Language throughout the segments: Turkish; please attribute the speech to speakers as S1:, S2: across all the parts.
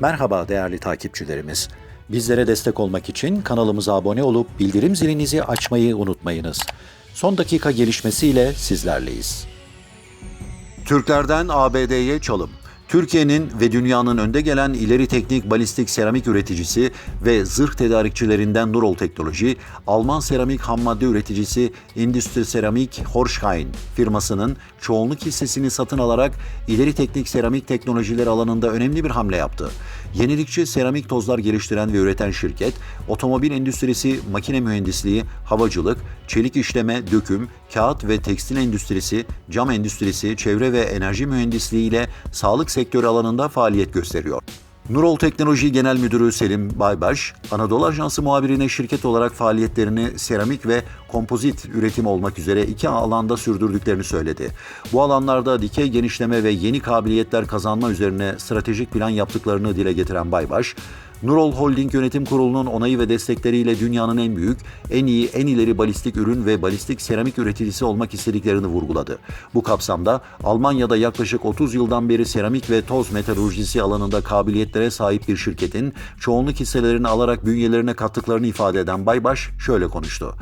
S1: Merhaba değerli takipçilerimiz. Bizlere destek olmak için kanalımıza abone olup bildirim zilinizi açmayı unutmayınız. Son dakika gelişmesiyle sizlerleyiz. Türklerden ABD'ye çalım. Türkiye'nin ve dünyanın önde gelen ileri teknik balistik seramik üreticisi ve zırh tedarikçilerinden Nurol Teknoloji, Alman seramik hammadde üreticisi Industrie Seramik Horschein firmasının çoğunluk hissesini satın alarak ileri teknik seramik teknolojileri alanında önemli bir hamle yaptı. Yenilikçi seramik tozlar geliştiren ve üreten şirket, otomobil endüstrisi, makine mühendisliği, havacılık, çelik işleme, döküm, kağıt ve tekstil endüstrisi, cam endüstrisi, çevre ve enerji mühendisliği ile sağlık sektörü alanında faaliyet gösteriyor. Nurol Teknoloji Genel Müdürü Selim Baybaş, Anadolu Ajansı muhabirine şirket olarak faaliyetlerini seramik ve kompozit üretim olmak üzere iki alanda sürdürdüklerini söyledi. Bu alanlarda dikey genişleme ve yeni kabiliyetler kazanma üzerine stratejik plan yaptıklarını dile getiren Baybaş, Nurol Holding Yönetim Kurulu'nun onayı ve destekleriyle dünyanın en büyük, en iyi, en ileri balistik ürün ve balistik seramik üreticisi olmak istediklerini vurguladı. Bu kapsamda Almanya'da yaklaşık 30 yıldan beri seramik ve toz metalurjisi alanında kabiliyetlere sahip bir şirketin çoğunluk hisselerini alarak bünyelerine kattıklarını ifade eden Baybaş şöyle konuştu.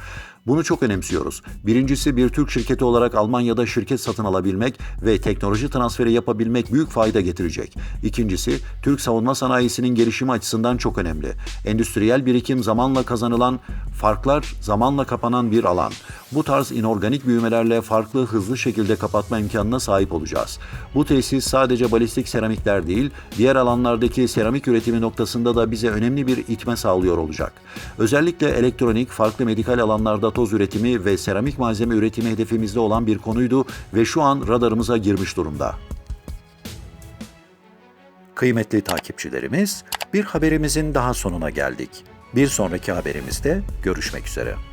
S1: Bunu çok önemsiyoruz. Birincisi bir Türk şirketi olarak Almanya'da şirket satın alabilmek ve teknoloji transferi yapabilmek büyük fayda getirecek. İkincisi Türk savunma sanayisinin gelişimi açısından çok önemli. Endüstriyel birikim zamanla kazanılan, farklar zamanla kapanan bir alan. Bu tarz inorganik büyümelerle farklı hızlı şekilde kapatma imkanına sahip olacağız. Bu tesis sadece balistik seramikler değil, diğer alanlardaki seramik üretimi noktasında da bize önemli bir itme sağlıyor olacak. Özellikle elektronik, farklı medikal alanlarda toz üretimi ve seramik malzeme üretimi hedefimizde olan bir konuydu ve şu an radarımıza girmiş durumda. Kıymetli takipçilerimiz, bir haberimizin daha sonuna geldik. Bir sonraki haberimizde görüşmek üzere.